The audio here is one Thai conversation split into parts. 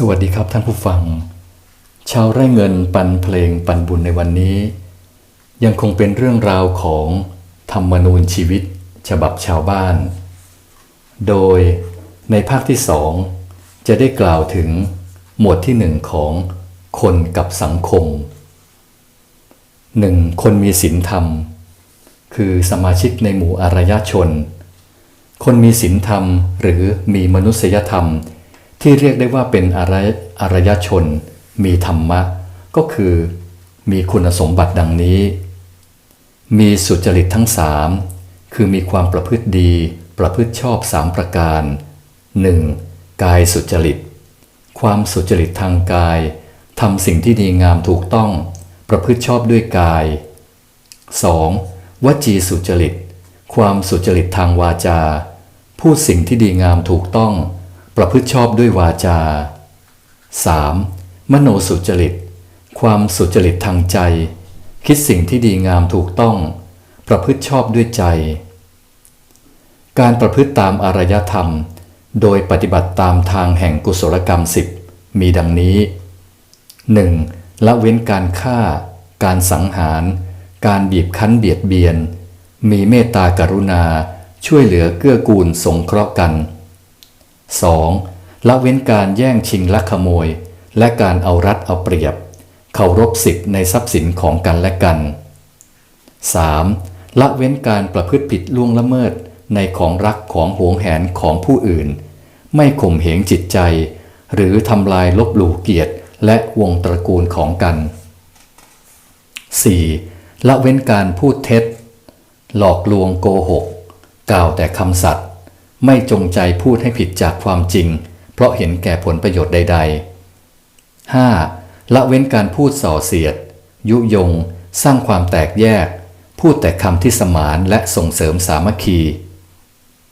สวัสดีครับท่านผู้ฟัง ชาวไร่เงินปันเพลงปันบุญในวันนี้ ยังคงเป็นเรื่องราวของธรรมนูญชีวิต ฉบับชาวบ้าน โดยในภาคที่สองจะได้กล่าวถึงหมวดที่หนึ่งของคนกับสังคมหนึ่งคนมีศีลธรรม คือสมาชิกในหมู่อารยชน คนมีศีลธรรมหรือมีมนุษยธรรม ที่เรียกได้ว่าเป็นอารอารยชน มีธรรมะ ก็คือ มีคุณสมบัติดังนี้ มีสุจริตทั้งสามคือมีความประพฤติดี ประพฤติชอบสามประการ 1. กายสุจริต ความสุจริตทางกายทำสิ่งที่ดีงามถูกต้อง ประพฤติชอบด้วยกาย 2. วจีสุจริต ความสุจริตทางวาจา พูดสิ่งที่ดีงามถูกต้อง ประพฤติชอบด้วยวาจา 3. มโนสุจริต ความสุจริตทางใจ คิดสิ่งที่ดีงามถูกต้อง ประพฤติชอบด้วยใจ การประพฤติตามอารยธรรม โดยปฏิบัติตามทางแห่งกุศลกรรมสิบมีดังนี้ 1. ละเว้นการฆ่า การสังหาร การบีบคั้นเบียดเบียน มีเมตตากรุณา ช่วยเหลือเกื้อกูลสงเคราะห์กัน 2. ละเว้นการแย่งชิงลักขโมย และการเอารัดเอาเปรียบ เคารพสิทธิ์ในทรัพย์สินของกันและกัน 3. ละเว้นการประพฤติผิดล่วงละเมิดในของรักของหวงแหนของผู้อื่น ไม่ข่มเหงจิตใจ หรือทำลายลบหลู่เกียรติและวงตระกูลของกัน 4. ละเว้นการพูดเท็จ หลอกลวงโกหก กล่าวแต่คำสัตย์ ไม่จงใจพูดให้ผิดจากความจริง เพราะเห็นแก่ผลประโยชน์ใด ๆ 5. ละเว้นการพูดส่อเสียด ยุยง สร้างความแตกแยก พูดแต่คำที่สมานและส่งเสริมสามัคคี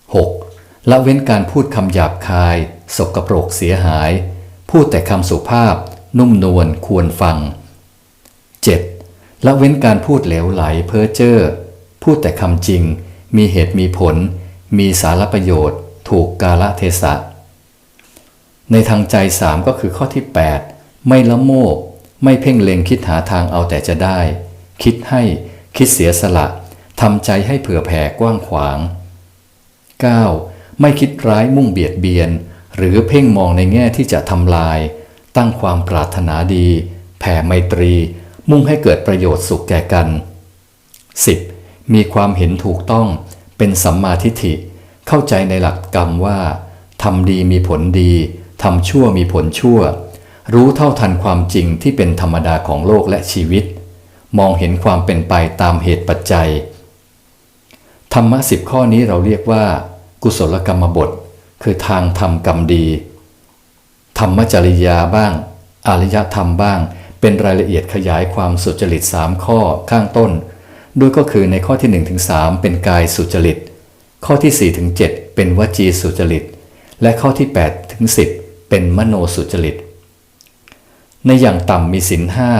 6. ละเว้นการพูดคำหยาบคาย สกปรกเสียหาย พูดแต่คำสุภาพ นุ่มนวลควรฟัง 7. ละเว้นการพูดเหลวไหลเพ้อเจ้อพูดแต่คำจริง มีเหตุมีผล มีสารประโยชน์ ถูกกาลเทศะ ในทางใจสามก็คือข้อที่ 8 ไม่ละโมบไม่เพ่งเล็งคิดหาทางเอาแต่จะได้ คิดให้คิดเสียสละทำใจให้เผื่อแผ่กว้างขวาง 9. ไม่คิดร้ายมุ่งเบียดเบียน หรือเพ่งมองในแง่ที่จะทำลาย ตั้งความปรารถนาดี แผ่ไมตรี มุ่งให้เกิดประโยชน์สุขแก่กัน 10. มีความเห็นถูกต้อง เป็นสัมมาทิฏฐิ เข้าใจในหลักกรรมว่าทำดีมีผลดีทำชั่วมีผลชั่ว รู้เท่าทันความจริงที่เป็นธรรมดาของโลกและชีวิต มองเห็นความเป็นไปตามเหตุปัจจัย ธรรมะสิบข้อนี้เราเรียกว่า กุศลกรรมบท คือทางทำกรรมดี ธรรมจริยาบ้าง อริยธรรมบ้าง เป็นรายละเอียดขยายความสุจริตสามข้อข้างต้น โดยก็คือในข้อที่1ถึง3เป็นกายสุจริต ข้อที่4ถึง7เป็นวจีสุจริต และข้อที่8ถึง10 เป็นมโนสุจริต ในอย่างต่ำมีศีลห้า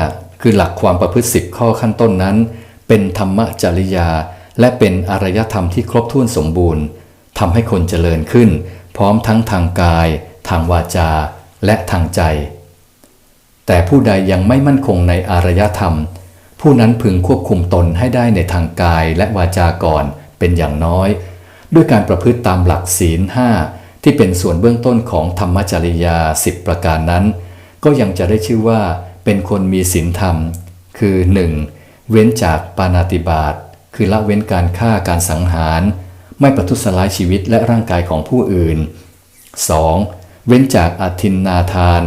คือหลักความประพฤติสิบข้อขั้นต้นนั้น เป็นธรรมจริยา และเป็นอารยธรรมที่ครบถ้วนสมบูรณ์ทำให้คนเจริญขึ้น พร้อมทั้งทางกาย ทางวาจา และทางใจ แต่ผู้ใดยังไม่มั่นคงในอารยธรรม ผู้นั้นพึงควบคุมตนให้ได้ในทางกายและวาจาก่อนเป็นอย่างน้อย ด้วยการประพฤติตามหลักศีลห้าที่เป็นส่วนเบื้องต้นของธรรมจริยาสิบประการนั้น ก็ยังจะได้ชื่อว่าเป็นคนมีศีลธรรม คือ 1. เว้นจากปานาติบาตคือละเว้นการฆ่าการสังหาร ไม่ประทุษร้ายชีวิตและร่างกายของผู้อื่น 2. เว้นจากอธินนาทาน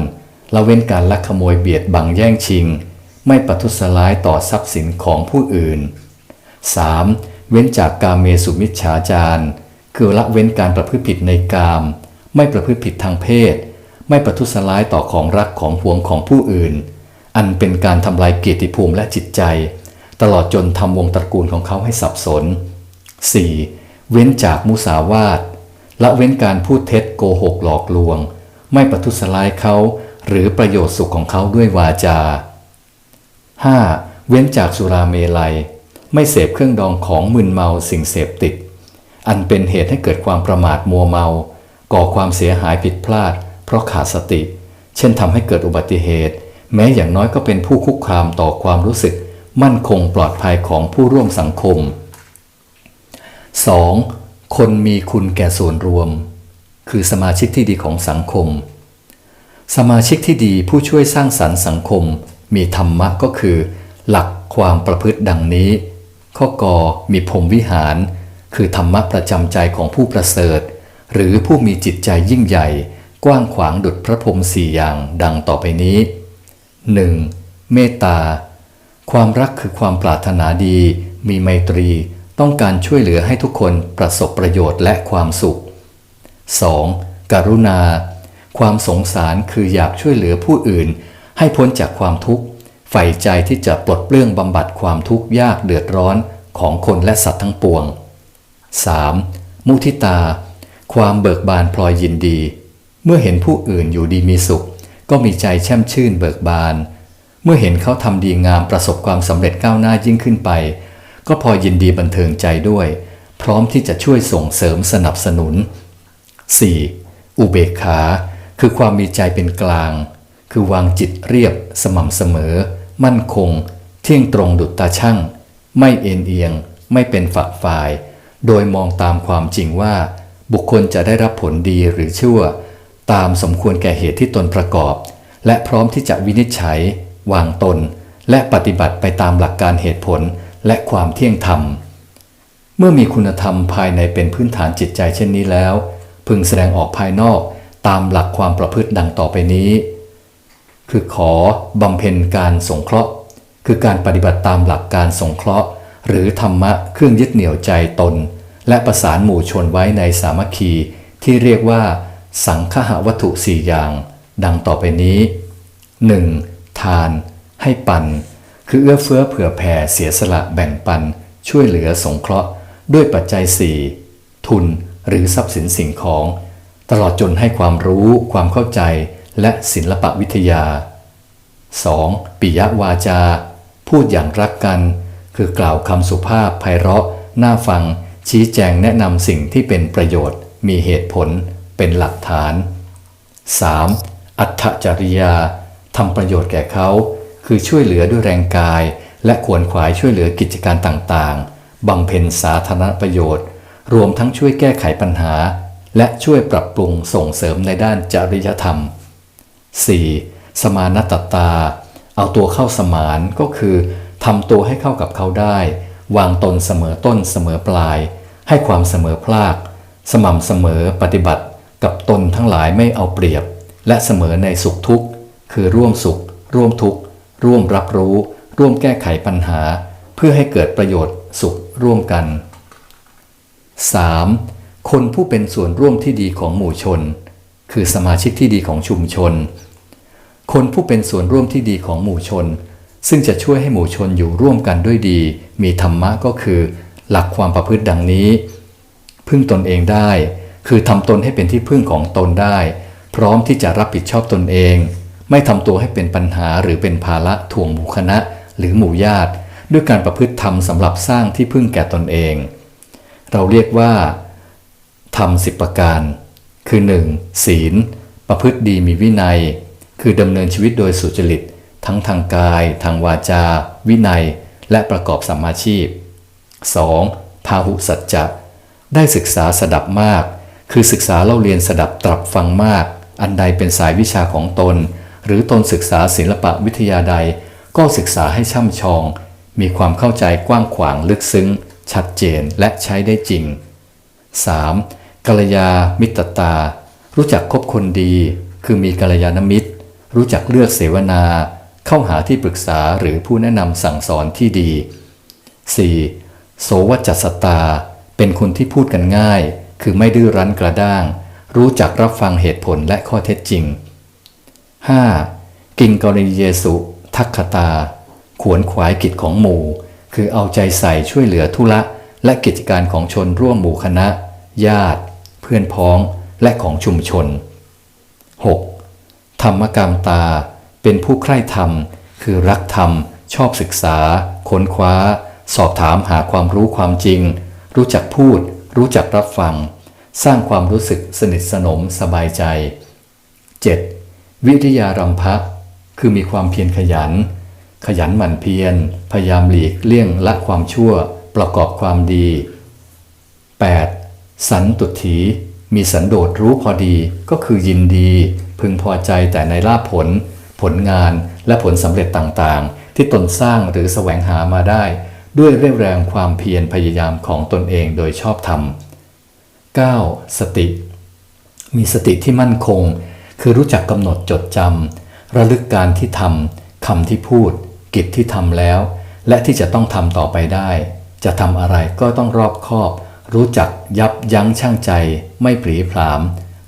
ละเว้นการลักขโมยเบียดบังแย่งชิง ไม่ประทุษร้ายต่อทรัพย์สินของผู้อื่น 3. เว้นจากกาเมสุมิจฉาจารคือละเว้นการประพฤติผิดในกาม ไม่ประพฤติผิดทางเพศ ไม่ประทุษร้ายต่อของรักของหวงของผู้อื่น อันเป็นการทำลายเกียรติภูมิและจิตใจ ตลอดจนทำวงตระกูลของเขาให้สับสน 4. เว้นจากมุสาวาทละเว้นการพูดเท็จโกหกหลอกลวง ไม่ประทุษร้ายเขา หรือประโยชน์สุขของเขาด้วยวาจา 5. เว้นจากสุราเมลัย ไม่เสพเครื่องดองของมึนเมาสิ่งเสพติด อันเป็นเหตุให้เกิดความประมาทมัวเมา ก่อความเสียหายผิดพลาด เพราะขาดสติ เช่นทำให้เกิดอุบัติเหตุ แม้อย่างน้อยก็เป็นผู้คุกคามต่อความรู้สึก มั่นคงปลอดภัยของผู้ร่วมสังคม 2. คนมีคุณแก่ส่วนรวม คือสมาชิกที่ดีของสังคม สมาชิกที่ดีผู้ช่วยสร้างสรรค์สังคม มีธรรมะก็คือ หลักความประพฤติดังนี้ ข้อกอมีพรมวิหาร คือธรรมะประจำใจของผู้ประเสริฐ หรือผู้มีจิตใจยิ่งใหญ่ กว้างขวางดุจพระพรมสี่อย่างดังต่อไปนี้ 1. เมตตา ความรักคือความปรารถนาดี มีไมตรี ต้องการช่วยเหลือให้ทุกคนประสบประโยชน์และความสุข 2. กรุณา ความสงสารคืออยากช่วยเหลือผู้อื่น ให้พ้นจากความทุกข์ใฝ่ใจที่จะปลดเปลื้องบำบัดความทุกข์ยากเดือดร้อนของคนและสัตว์ทั้งปวง 3. มุทิตา ความเบิกบานพลอยยินดี เมื่อเห็นผู้อื่นอยู่ดีมีสุข ก็มีใจแช่มชื่นเบิกบาน เมื่อเห็นเขาทำดีงามประสบความสำเร็จก้าวหน้ายิ่งขึ้นไป ก็พอยินดีบันเทิงใจด้วย พร้อมที่จะช่วยส่งเสริมสนับสนุน 4. อุเบกขา คือความมีใจเป็นกลาง คือวางจิตเรียบสม่ำเสมอ มั่นคง เที่ยงตรงดุจตาช่างไม่เอ็นเอียง ไม่เป็นฝักฝ่าย โดยมองตามความจริงว่า บุคคลจะได้รับผลดีหรือชั่ว ตามสมควรแก่เหตุที่ตนประกอบ และพร้อมที่จะวินิจฉัย วางตน และปฏิบัติไปตามหลักการเหตุผลและความเที่ยงธรรม เมื่อมีคุณธรรมภายในเป็นพื้นฐานจิตใจเช่นนี้แล้ว พึงแสดงออกภายนอกตามหลักความประพฤติดังต่อไปนี้ คือขอบำเพ็ญการสงเคราะห์ คือการปฏิบัติตามหลักการสงเคราะห์ หรือธรรมะเครื่องยึดเหนี่ยวใจตน และประสานหมู่ชนไว้ในสามัคคี ที่เรียกว่า สังฆะวัตถุสี่อย่าง ดังต่อไปนี้ 1. ทาน ให้ปัน คือเอื้อเฟื้อเผื่อแผ่เสียสละแบ่งปัน ช่วยเหลือสงเคราะห์ ด้วยปัจจัยสี่ทุนหรือทรัพย์สินสิ่งของ ตลอดจนให้ความรู้ความเข้าใจ และศิลปวิทยา 2. ปิยวาจา พูดอย่างรักกัน คือกล่าวคำสุภาพไพเราะ น่าฟัง ชี้แจงแนะนำสิ่งที่เป็นประโยชน์ มีเหตุผล เป็นหลักฐาน 3. อัตจริยาทำประโยชน์แก่เขา คือช่วยเหลือด้วยแรงกาย และขวนขวายช่วยเหลือกิจการต่างๆบำเพ็ญสาธารณประโยชน์ รวมทั้งช่วยแก้ไขปัญหา และช่วยปรับปรุงส่งเสริมในด้านจริยธรรม 4. สมานตตา เอาตัวเข้าสมานก็คือทำตัวให้เข้ากับเขาได้ วางตนเสมอต้นเสมอปลาย ให้ความเสมอพลากสม่ำเสมอปฏิบัติ กับตนทั้งหลายไม่เอาเปรียบ และเสมอในสุขทุกข์ คือร่วมสุข ร่วมทุกข์ ร่วมรับรู้ ร่วมแก้ไขปัญหา เพื่อให้เกิดประโยชน์สุขร่วมกัน 3. คนผู้เป็นส่วนร่วมที่ดีของหมู่ชน คือสมาชิกที่ดีของชุมชน คนผู้เป็นส่วนร่วมที่ดีของหมู่ชน ซึ่งจะช่วยให้หมู่ชนอยู่ร่วมกันด้วยดี มีธรรมะก็คือ หลักความประพฤติดังนี้ พึ่งตนเองได้ คือทำตนให้เป็นที่พึ่งของตนได้ พร้อมที่จะรับผิดชอบตนเอง ไม่ทำตัวให้เป็นปัญหาหรือเป็นภาระถ่วงหมู่คณะ หรือหมู่ญาติ ด้วยการประพฤติธรรมสำหรับสร้างที่พึ่งแก่ตนเอง เราเรียกว่าทำสิบประการ คือ 1. ศีล ประพฤติดีมีวินัย คือดำเนินชีวิตโดยสุจริต ทั้งทางกาย ทางวาจา วินัย และประกอบสัมมาชีพ 2. พาหุสัจจะได้ศึกษาสดับมาก คือศึกษาเล่าเรียนสดับตรับฟังมาก อันใดเป็นสายวิชาของตน หรือตนศึกษาศิลปะวิทยาใด ก็ศึกษาให้ช่ำชอง มีความเข้าใจกว้างขวางลึกซึ้ง ชัดเจนและใช้ได้จริง 3. กัลยา มิตรตา รู้จักคบคนดี คือมีกัลยาณมิตร รู้จักเลือกเสวนา เข้าหาที่ปรึกษาหรือผู้แนะนำสั่งสอนที่ดี 4. โสวจัสตา เป็นคนที่พูดกันง่าย คือไม่ดื้อรั้นกระด้าง รู้จักรับฟังเหตุผลและข้อเท็จจริง 5. กิงกรณีเยสุ ทักขตา ขวนขวายกิจของหมู่ คือเอาใจใส่ช่วยเหลือธุระ และกิจการของชนร่วมหมู่คณะ ญาติ เพื่อนพ้อง และของชุมชน 6. ธรรมกรรมตา เป็นผู้ใคร่ธรรม คือรักธรรม ชอบศึกษา ค้นคว้า สอบถามหาความรู้ความจริง รู้จักพูด รู้จักรับฟัง สร้างความรู้สึกสนิทสนมสบายใจ 7. วิริยารัมภะคือมีความเพียรขยัน ขยันหมั่นเพียร พยายามหลีกเลี่ยงละความชั่ว ประกอบความดี 8. สันตุถีมีสันโดษรู้พอดีก็คือยินดี พึงพอใจแต่ในลาภผล ผลงานและผลสำเร็จต่างๆ ที่ตนสร้างหรือแสวงหามาได้ ด้วยเรี่ยวแรงความเพียรพยายามของตนเองโดยชอบธรรม 9. สติ มีสติที่มั่นคง คือรู้จักกำหนดจดจำระลึกการที่ทำคำที่พูด กิจที่ทำแล้ว และที่จะต้องทำต่อไปได้ จะทำอะไรก็ต้องรอบคอบ รู้จักยับยั้งชั่งใจ ไม่ปรีพราม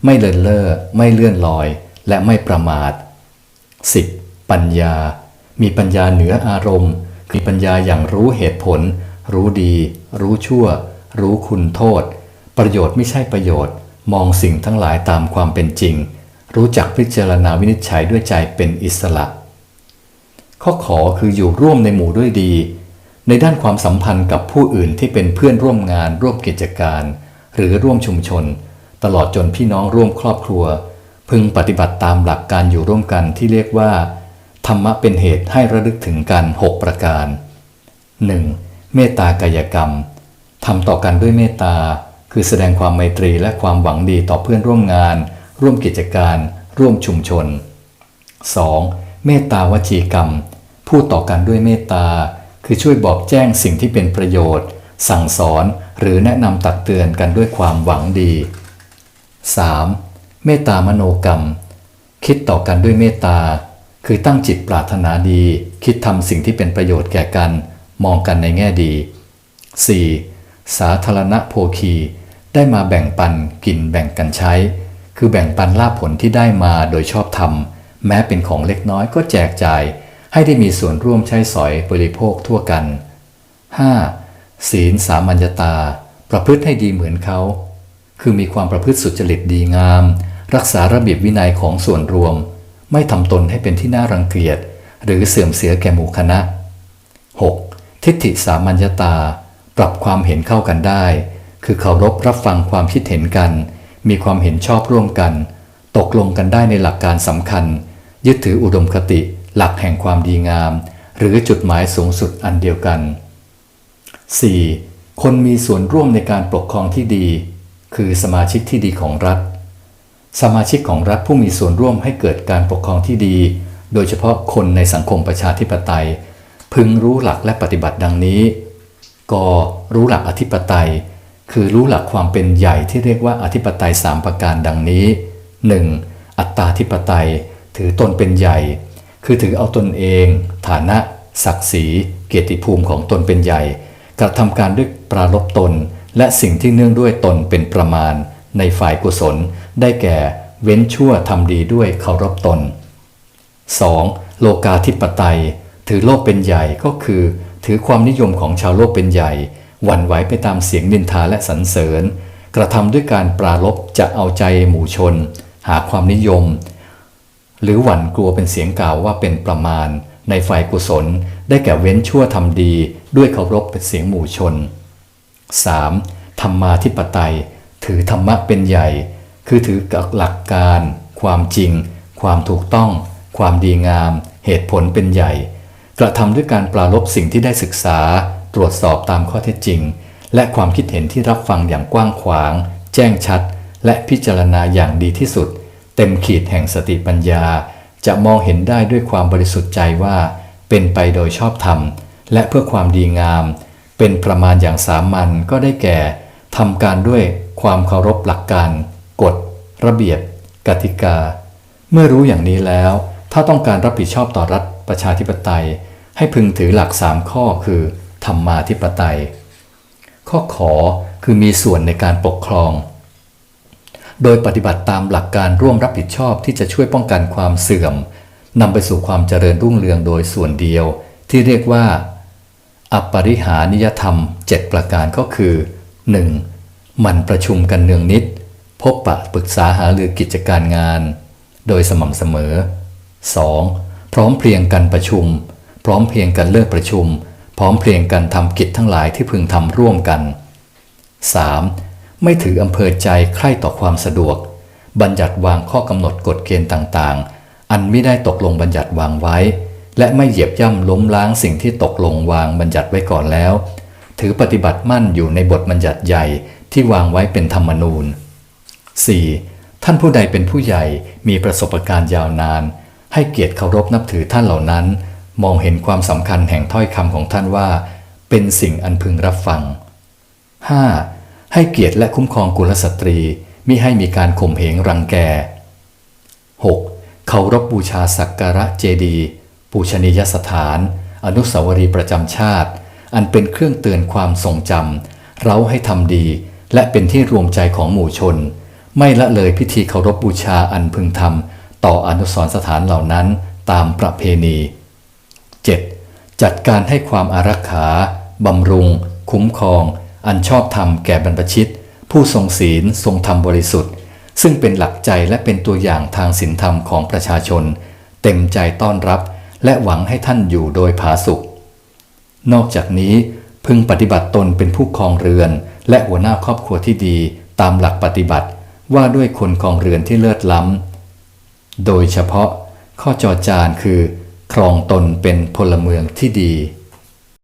ไม่เลินเล่อไม่เลื่อนลอย และไม่ประมาท 10. ปัญญา มีปัญญาเหนืออารมณ์ คือปัญญาอย่างรู้เหตุผล รู้ดี รู้ชั่ว รู้คุณโทษ ประโยชน์ไม่ใช่ประโยชน์ มองสิ่งทั้งหลายตามความเป็นจริง รู้จักพิจารณาวินิจฉัยด้วยใจเป็นอิสระ ข้อขอคืออยู่ร่วมในหมู่ด้วยดี ในด้านความสัมพันธ์กับผู้อื่นที่เป็นเพื่อนร่วมงานร่วมกิจการ หรือร่วมชุมชน ตลอดจนพี่น้องร่วมครอบครัว พึงปฏิบัติตามหลักการอยู่ร่วมกันที่เรียกว่า ธรรมะเป็นเหตุให้ระลึกถึงกัน 6 ประการ 1. เมตตากายกรรมทำต่อกันด้วยเมตตา คือแสดงความไมตรีและความหวังดีต่อเพื่อนร่วมงาน ร่วมกิจการ ร่วมชุมชน 2. เมตตาวจีกรรม พูดต่อกันด้วยเมตตา คือช่วยบอกแจ้งสิ่งที่เป็นประโยชน์ สั่งสอนหรือแนะนำตักเตือนกันด้วยความหวังดี 3. เมตตามโนกรรม คิดต่อกันด้วยเมตตา คือตั้งจิตปรารถนาดี คิดทำสิ่งที่เป็นประโยชน์แก่กัน มองกันในแง่ดี 4. สาธารณโภคี ได้มาแบ่งปันกินแบ่งกันใช้ คือแบ่งปันลาภผลที่ได้มาโดยชอบธรรม แม้เป็นของเล็กน้อยก็แจกจ่าย ให้ได้มีส่วนร่วมใช้สอยบริโภคทั่วกัน 5. ศีลสามัญญตา ประพฤติให้ดีเหมือนเขา คือมีความประพฤติสุจริตดีงาม รักษาระเบียบวินัยของส่วนรวม ไม่ทำตนให้เป็นที่น่ารังเกียจ หรือเสื่อมเสียแก่หมู่คณะ 6. ทิฏฐิสามัญญตา ปรับความเห็นเข้ากันได้ คือเคารพรับฟังความคิดเห็นกัน มีความเห็นชอบร่วมกัน ตกลงกันได้ในหลักการสำคัญ ยึดถืออุดมคติ หลักแห่งความดีงาม หรือจุดหมายสูงสุดอันเดียวกัน 4. คนมีส่วนร่วมในการปกครองที่ดี คือสมาชิกที่ดีของรัฐ สมาชิกของรัฐผู้มีส่วนร่วมให้เกิดการปกครองที่ดี โดยเฉพาะคนในสังคมประชาธิปไตย พึงรู้หลักและปฏิบัติดังนี้กรู้หลักอธิปไตย คือรู้หลักความเป็นใหญ่ที่เรียกว่าอธิปไตยสามประการดังนี้ 1. อัตตาธิปไตย ถือตนเป็นใหญ่ คือถือเอาตนเอง ฐานะ ศักดิ์ศรี เกียรติภูมิของตนเป็นใหญ่ กระทำการด้วยปราลบตน และสิ่งที่เนื่องด้วยตนเป็นประมาณ ในฝ่ายกุศล ได้แก่ เว้นชั่วทำดีด้วยเคารพตน 2. โลกาธิปไตย ถือโลกเป็นใหญ่ก็คือ ถือความนิยมของชาวโลกเป็นใหญ่หวั่นไหวไปตามเสียงนินทาและสรรเสริญ กระทำด้วยการปราลบจะเอาใจหมู่ชน หาความนิยม หรือหวั่นกลัวเป็นเสียงกล่าวว่าเป็นประมาณ ในฝ่ายกุศล ได้แก่เว้นชั่วทำดี ด้วยเคารพเป็นเสียงหมู่ชน 3. ธรรมาธิปไตย ถือธรรมะเป็นใหญ่ คือถือหลักการ ความจริง ความถูกต้อง ความดีงาม เหตุผลเป็นใหญ่ กระทำด้วยการปราลบสิ่งที่ได้ศึกษา ตรวจสอบตามข้อเท็จจริง และความคิดเห็นที่รับฟังอย่างกว้างขวาง แจ้งชัด และพิจารณาอย่างดีที่สุด เต็มขีดแห่งสติปัญญา จะมองเห็นได้ด้วยความบริสุทธิ์ใจว่า เป็นไปโดยชอบธรรม และเพื่อความดีงาม เป็นประมาณอย่างสามัญก็ได้แก่ทำการด้วยความเคารพหลักการ กฎ ระเบียบ กติกา เมื่อรู้อย่างนี้แล้ว ถ้าต้องการรับผิดชอบต่อรัฐประชาธิปไตย ให้พึงถือหลักสามข้อคือ ธรรมาธิปไตย ข้อขอคือมีส่วนในการปกครอง โดยปฏิบัติตามหลักการร่วมรับผิดชอบที่จะช่วยป้องกันความเสื่อมนำไปสู่ความเจริญรุ่งเรืองโดยส่วนเดียว ที่เรียกว่า อปปริหานิยธรรม 7 ประการก็คือ 1. มันประชุมกันเนืองนิด พบปะปรึกษาหารือกิจการงาน โดยสม่ำเสมอ 2. พร้อมเพรียงกันประชุม พร้อมเพรียงกันเลิกประชุม พร้อมเพรียงกันทำกิจทั้งหลายที่พึงทำร่วมกัน 3. ไม่ถืออำเภอใจใคร่ต่อความสะดวก บัญญัติวางข้อกำหนดกฎเกณฑ์ต่างๆ อันไม่ได้ตกลงบัญญัติวางไว้ และไม่เหยียบย่ำล้มล้างสิ่งที่ตกลงวางบัญญัติไว้ก่อนแล้ว ถือปฏิบัติมั่นอยู่ในบทบัญญัติใหญ่ที่วางไว้เป็นธรรมนูญ 4. ท่านผู้ใดเป็นผู้ใหญ่มีประสบการณ์ยาวนาน ให้เกียรติเคารพนับถือท่านเหล่านั้น มองเห็นความสำคัญแห่งถ้อยคำของท่านว่า เป็นสิ่งอันพึงรับฟัง 5. ให้เกียรติและคุ้มครองกุลสตรีมิให้มีการข่มเหงรังแก 6. เคารพบบูชาสักการะเจดีย์ ปูชนียสถาน อนุสาวรีย์ประจำชาติ อันเป็นเครื่องเตือนความทรงจำเราให้ทำดี และเป็นที่รวมใจของหมู่ชน ไม่ละเลยพิธีเคารพบูชาอันพึงทำต่ออนุสรณ์สถานเหล่านั้นตามประเพณี 7. จัดการให้ความอารักขาบำรุง คุ้มครอง อันชอบธรรมแก่บรรพชิต ผู้ทรงศีลทรงธรรมบริสุทธิ์ ซึ่งเป็นหลักใจและเป็นตัวอย่างทางศีลธรรมของประชาชน เต็มใจต้อนรับ และหวังให้ท่านอยู่โดยผาสุข นอกจากนี้พึงปฏิบัติตนเป็นผู้ครองเรือน และหัวหน้าครอบครัวที่ดีตามหลักปฏิบัติว่าด้วยคนครองเรือนที่เลิศล้ำ โดยเฉพาะข้อจอจานคือ ครองตนเป็นพลเมืองที่ดี